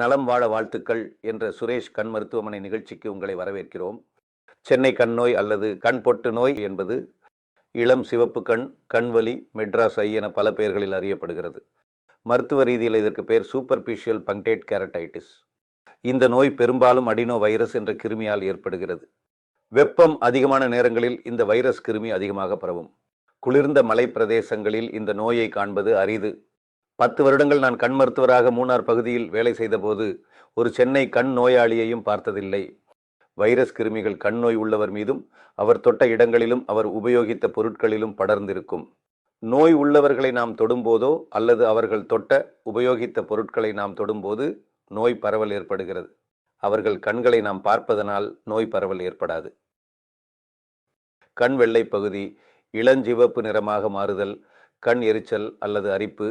நலம் வாழ வாழ்த்துக்கள் என்ற சுரேஷ் கண் மருத்துவமனை நிகழ்ச்சிக்கு உங்களை வரவேற்கிறோம். சென்னை கண் நோய் அல்லது கண் பொட்டு நோய் என்பது இளம் சிவப்பு கண் கண்வலி மெட்ராஸ் ஐ என பல பெயர்களில் அறியப்படுகிறது. மருத்துவ ரீதியில் இதற்கு பேர் சூப்பர்பிஷியல் பங்கேட் கேரட்டைட்டிஸ் இந்த நோய் பெரும்பாலும் அடினோ வைரஸ் என்ற கிருமியால் ஏற்படுகிறது. வெப்பம் அதிகமான நேரங்களில் இந்த வைரஸ் கிருமி அதிகமாக பரவும். குளிர்ந்த மலை பிரதேசங்களில் இந்த நோயை காண்பது அரிது. பத்து வருடங்கள் நான் கண் மருத்துவராக மூணார் பகுதியில் வேலை செய்தபோது ஒரு சென்னை கண் நோயாளியையும் பார்த்ததில்லை. வைரஸ் கிருமிகள் கண் நோய் உள்ளவர் மீதும் அவர் தொட்ட இடங்களிலும் அவர் உபயோகித்த பொருட்களிலும் படர்ந்திருக்கும். நோய் உள்ளவர்களை நாம் தொடும்போதோ அல்லது அவர்கள் தொட்ட உபயோகித்த பொருட்களை நாம் தொடும்போது நோய் பரவல் ஏற்படுகிறது. அவர்கள் கண்களை நாம் பார்ப்பதனால் நோய் பரவல் ஏற்படாது. கண் வெள்ளை பகுதி இளஞ்சிவப்பு நிறமாக மாறுதல் கண் எரிச்சல் அல்லது அரிப்பு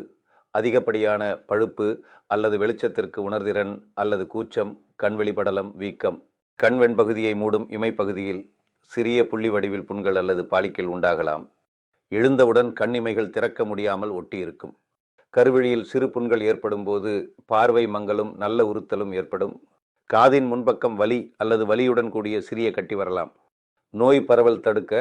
அதிகப்படியான பழுப்பு அல்லது வெளிச்சத்திற்கு உணர்திறன் அல்லது கூச்சம் கண்வெளிப்படலம் வீக்கம். கண்வெண் பகுதியை மூடும் இமைப்பகுதியில் சிறிய புள்ளி வடிவில் புண்கள் அல்லது பாலிக்கல் உண்டாகலாம். எழுந்தவுடன் கண்ணிமைகள் திறக்க முடியாமல் ஒட்டியிருக்கும் கருவழியில் சிறு புண்கள் ஏற்படும் போது பார்வை மங்கலும் நல்ல உறுத்தலும் ஏற்படும். காதின் முன்பக்கம் வலி அல்லது வலியுடன் கூடிய சிறிய கட்டி வரலாம். நோய் பரவல் தடுக்க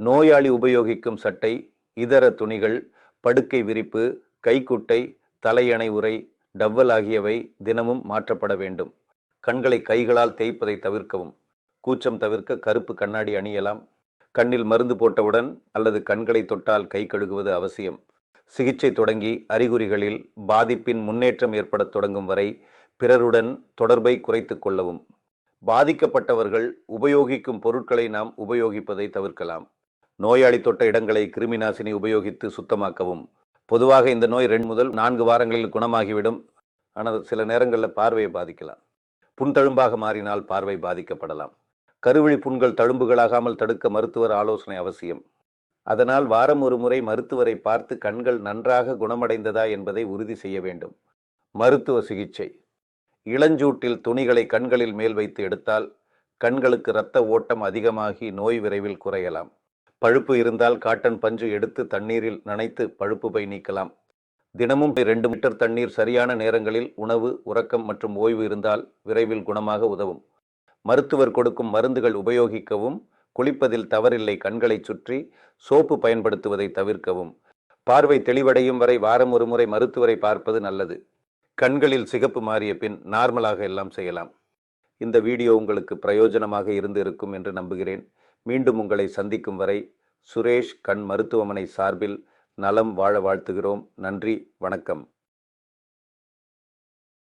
நோயாளி உபயோகிக்கும் சட்டை இதர துணிகள் படுக்கை விரிப்பு கைக்குட்டை தலையணை உரை டவ்வல் ஆகியவை தினமும் மாற்றப்பட வேண்டும். கண்களை கைகளால் தேய்ப்பதை தவிர்க்கவும். கூச்சம் தவிர்க்க கருப்பு கண்ணாடி அணியலாம். கண்ணில் மருந்து போட்டவுடன் அல்லது கண்களை தொட்டால் கை கழுகுவது அவசியம். சிகிச்சை தொடங்கி அறிகுறிகளில் பாதிப்பின் முன்னேற்றம் ஏற்படத் தொடங்கும் வரை பிறருடன் தொடர்பை குறைத்து கொள்ளவும். பாதிக்கப்பட்டவர்கள் உபயோகிக்கும் பொருட்களை நாம் உபயோகிப்பதை தவிர்க்கலாம். நோயாளி தொட்ட இடங்களை கிருமிநாசினி உபயோகித்து சுத்தமாக்கவும். பொதுவாக இந்த நோய் ரெண்டு முதல் நான்கு வாரங்களில் குணமாகிவிடும். ஆனால் சில நேரங்களில் பார்வையை பாதிக்கலாம். புண்தழும்பாக மாறினால் பார்வை பாதிக்கப்படலாம். கருவழி புண்கள் தழும்புகளாகாமல் தடுக்க மருத்துவர் ஆலோசனை அவசியம். அதனால் வாரம் ஒரு முறை மருத்துவரை பார்த்து கண்கள் நன்றாக குணமடைந்ததா என்பதை உறுதி செய்ய வேண்டும். மருத்துவ சிகிச்சை. இளஞ்சூட்டில் துணிகளை கண்களில் மேல் வைத்து எடுத்தால் கண்களுக்கு இரத்த ஓட்டம் அதிகமாகி நோய் விரைவில் குறையலாம். பழுப்பு இருந்தால் காட்டன் பஞ்சு எடுத்து தண்ணீரில் நனைத்து பழுப்பு பை நீக்கலாம். தினமும் ரெண்டு மீட்டர் தண்ணீர் சரியான நேரங்களில் உணவு உறக்கம் மற்றும் ஓய்வு இருந்தால் விரைவில் குணமாக உதவும். மருத்துவர் கொடுக்கும் மருந்துகள் உபயோகிக்கவும் குளிப்பதில் தவறில்லை கண்களை சுற்றி சோப்பு பயன்படுத்துவதை தவிர்க்கவும். பார்வை தெளிவடையும் வரை வாரம் ஒரு முறை மருத்துவரை பார்ப்பது நல்லது. கண்களில் சிகப்பு மாறிய பின் நார்மலாக எல்லாம் செய்யலாம். இந்த வீடியோ உங்களுக்கு பிரயோஜனமாக இருந்து இருக்கும் என்று நம்புகிறேன். மீண்டும் உங்களை சந்திக்கும் வரை சுரேஷ் கண் மருத்துவமனை சார்பில் நலம் வாழ வாழ்த்துகிறோம். நன்றி வணக்கம்.